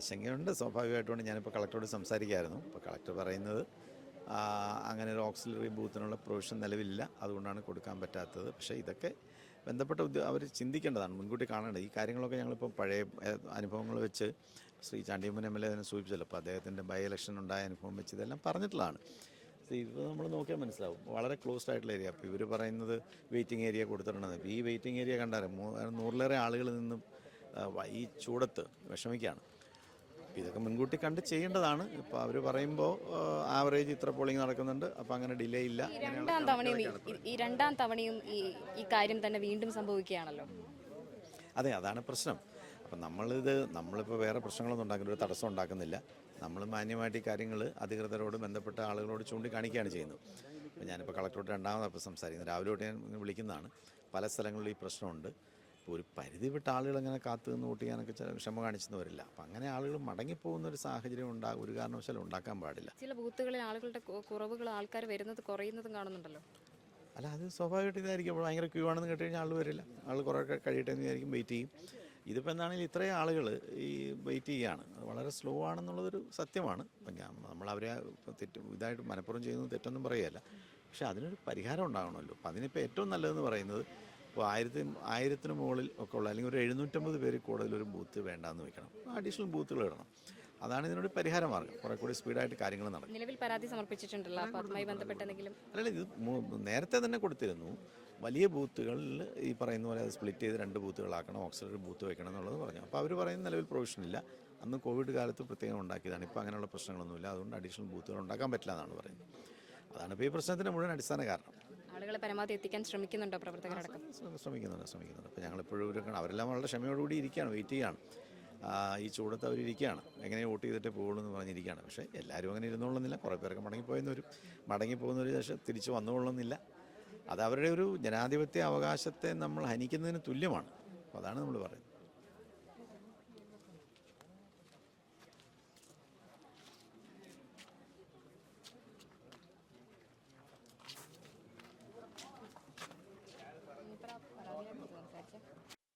ആശങ്കയുണ്ട്. സ്വാഭാവികമായിട്ടുകൊണ്ട് ഞാനിപ്പോൾ കളക്ടറോട് സംസാരിക്കായിരുന്നു. അപ്പോൾ കളക്ടർ പറയുന്നത് അങ്ങനെ ഒരു ഓക്സിലറി ബൂത്തിനുള്ള പ്രൊവിഷൻ നിലവിലില്ല. അതുകൊണ്ടാണ് കൊടുക്കാൻ പറ്റാത്തത്. പക്ഷേ ഇതൊക്കെ ബന്ധപ്പെട്ട ഉദ്യോ അവർ ചിന്തിക്കേണ്ടതാണ്. മുൻകൂട്ടി കാണേണ്ടത്. ഈ കാര്യങ്ങളൊക്കെ ഞങ്ങളിപ്പോൾ പഴയ അനുഭവങ്ങൾ വെച്ച് Shri Chandy Oommen M L A അതിനെ സൂചിപ്പിച്ചല്ലോ. അപ്പോൾ അദ്ദേഹത്തിന്റെ ബൈ ഇലക്ഷൻ ഉണ്ടായ അനുഭവം വെച്ച് ഇതെല്ലാം പറഞ്ഞിട്ടുള്ളതാണ്. ഇത് നമ്മൾ നോക്കിയാൽ മനസ്സിലാവും. വളരെ ക്ലോസ്ഡ് ആയിട്ടുള്ള ഏരിയ അപ്പോൾ ഇവർ പറയുന്നത് വെയിറ്റിംഗ് ഏരിയ കൊടുത്തിട്ടുണ്ടെന്ന് അപ്പോൾ ഈ വെയിറ്റിംഗ് ഏരിയ കണ്ടാൽ നൂറിലേറെ ആളുകൾ നിന്നും ഈ ചൂടത്ത് വിഷമിക്കുകയാണ് ഇതൊക്കെ മുൻകൂട്ടി കണ്ട് ചെയ്യേണ്ടതാണ്. ഇപ്പോൾ അവർ പറയുമ്പോ ആവറേജ് ഇത്ര പോളിംഗ് നടക്കുന്നുണ്ട്. അപ്പോൾ അങ്ങനെ ഡിലേ ഇല്ല. രണ്ടാം തവണയും ഈ- ഈ രണ്ടാം തവണയും ഈ ഈ കാര്യം തന്നെ വീണ്ടും സംഭവിക്കുകയാണല്ലോ. അതെ അതാണ് പ്രശ്നം. അപ്പം നമ്മളിത് നമ്മളിപ്പോൾ വേറെ പ്രശ്നങ്ങളൊന്നും ഉണ്ടാക്കുന്ന ഒരു തടസ്സം ഉണ്ടാക്കുന്നില്ല. നമ്മൾ മാന്യമായിട്ട് ഈ കാര്യങ്ങൾ അധികൃതരോട് ബന്ധപ്പെട്ട ആളുകളോട് ചൂണ്ടിക്കാണിക്കുകയാണ് ചെയ്യുന്നത്. അപ്പോൾ ഞാനിപ്പോൾ കളക്ടറോട് രണ്ടാമതപ്പോൾ സംസാരിക്കുന്നത്. രാവിലെ തൊട്ട് ഞാൻ ഇങ്ങനെ വിളിക്കുന്നതാണ്. പല സ്ഥലങ്ങളിലും ഈ പ്രശ്നമുണ്ട്. ഇപ്പോൾ ഒരു പരിധി വിട്ട ആളുകൾ അങ്ങനെ കാത്തു നിന്ന് വോട്ട് ചെയ്യാനൊക്കെ ചില ക്ഷമ കാണിച്ചെന്ന് വരില്ല. അപ്പം അങ്ങനെ ആളുകൾ മടങ്ങിപ്പോകുന്ന ഒരു സാഹചര്യം ഉണ്ടാ ഒരു കാരണവശാലും ഉണ്ടാക്കാൻ പാടില്ല. ചില ബൂത്തുകളിൽ ആളുകളുടെ കുറവുകൾ ആൾക്കാർ വരുന്നത് കുറയുന്നതും കാണുന്നുണ്ടല്ലോ. അല്ല അത് സ്വാഭാവികമായിട്ട് ഇതായിരിക്കും. അപ്പോൾ ഭയങ്കര ക്യൂ ആണെന്ന് കേട്ട് കഴിഞ്ഞാൽ ആൾ വരില്ല. ആൾ കുറേ ഒക്കെ കഴിയട്ടെ എന്ന് വിചാരിക്കും വെയിറ്റ് ചെയ്യും. ഇതിപ്പോൾ എന്താണെങ്കിലും ഇത്രയും ആളുകൾ ഈ വെയിറ്റ് ചെയ്യുകയാണ് അത് വളരെ സ്ലോ ആണെന്നുള്ളതൊരു സത്യമാണ്. അപ്പം ഞാൻ നമ്മൾ അവരെ തെറ്റ് ഇതായിട്ട് മനഃപ്പുറം ചെയ്യുന്നത് തെറ്റൊന്നും പറയുകയല്ല. പക്ഷേ അതിനൊരു പരിഹാരം ഉണ്ടാകണമല്ലോ. അപ്പം അതിനിപ്പോൾ ഏറ്റവും നല്ലതെന്ന് പറയുന്നത് ഇപ്പോൾ ആയിരത്തി ആയിരത്തിന് മുകളിൽ ഒക്കെ ഉള്ള അല്ലെങ്കിൽ ഒരു എഴുന്നൂറ്റമ്പത് പേര് കൂടുതൽ ഒരു ബൂത്ത് വേണ്ടാന്ന് വെക്കണം. അഡീഷണൽ ബൂത്തുകൾ ഇടണം. അതാണ് ഇതിനൊരു പരിഹാര മാർഗം. കുറെ കൂടി സ്പീഡായിട്ട് കാര്യങ്ങൾ നടക്കും. നിലവിൽ പരാതി സമർപ്പിച്ചിട്ടുണ്ടല്ലോ. അപ്പോൾ അതുമായി ബന്ധപ്പെട്ട് എന്തെങ്കിലും? അല്ലല്ല ഇത് നേരത്തെ തന്നെ കൊടുത്തിരുന്നു. വലിയ ബൂത്തുകളിൽ ഈ പറയുന്ന പോലെ അത് സ്പ്ലിറ്റ് ചെയ്ത് രണ്ട് ബൂത്തുകളാക്കണം ഓക്സിലറി ബൂത്ത് വെക്കണം എന്നുള്ളത് പറഞ്ഞു. അപ്പോൾ അവർ പറയുന്ന നിലവിൽ പ്രൊവിഷൻ ഇല്ല. അന്ന് കോവിഡ് കാലത്ത് പ്രത്യേകം ഉണ്ടാക്കിയതാണ്. ഇപ്പോൾ അങ്ങനെയുള്ള പ്രശ്നങ്ങളൊന്നുമില്ല. അതുകൊണ്ട് അഡീഷണൽ ബൂത്തുകൾ ഉണ്ടാക്കാൻ പറ്റില്ല എന്നാണ് പറയുന്നത്. അതാണ് ഇപ്പോൾ ഈ പ്രശ്നത്തിന്റെ മുഴുവൻ അടിസ്ഥാന കാരണം. ആളുകളെ പരമാവധി എത്തിക്കാൻ ശ്രമിക്കുന്നുണ്ടോ പ്രവർത്തകരടക്കം? ശ്രമിക്കുന്നുണ്ട് ശ്രമിക്കുന്നുണ്ട്. അപ്പോൾ ഞങ്ങളെപ്പോഴും ഒരു അവരെല്ലാം വളരെ ക്ഷമയോടുകൂടി ഇരിക്കുകയാണ് വെയിറ്റ് ചെയ്യാണ്. ഈ ചൂടത്ത് അവരിയ്ക്കുകയാണ് എങ്ങനെ വോട്ട് ചെയ്തിട്ട് പോകുള്ളൂ എന്ന് പറഞ്ഞിരിക്കുകയാണ്. പക്ഷേ എല്ലാവരും അങ്ങനെ ഇരുന്നോളുന്നില്ല. കുറേ പേരൊക്കെ മടങ്ങിപ്പോയെന്നൊരു മടങ്ങിപ്പോകുന്നൊരു പക്ഷേ തിരിച്ച് വന്നുകൊള്ളുന്നില്ല അത് അവരുടെ ഒരു ജനാധിപത്യ അവകാശത്തെ നമ്മൾ ഹനിക്കുന്നതിന് തുല്യമാണ്. അപ്പോൾ അതാണ് നമ്മൾ പറയുന്നത്.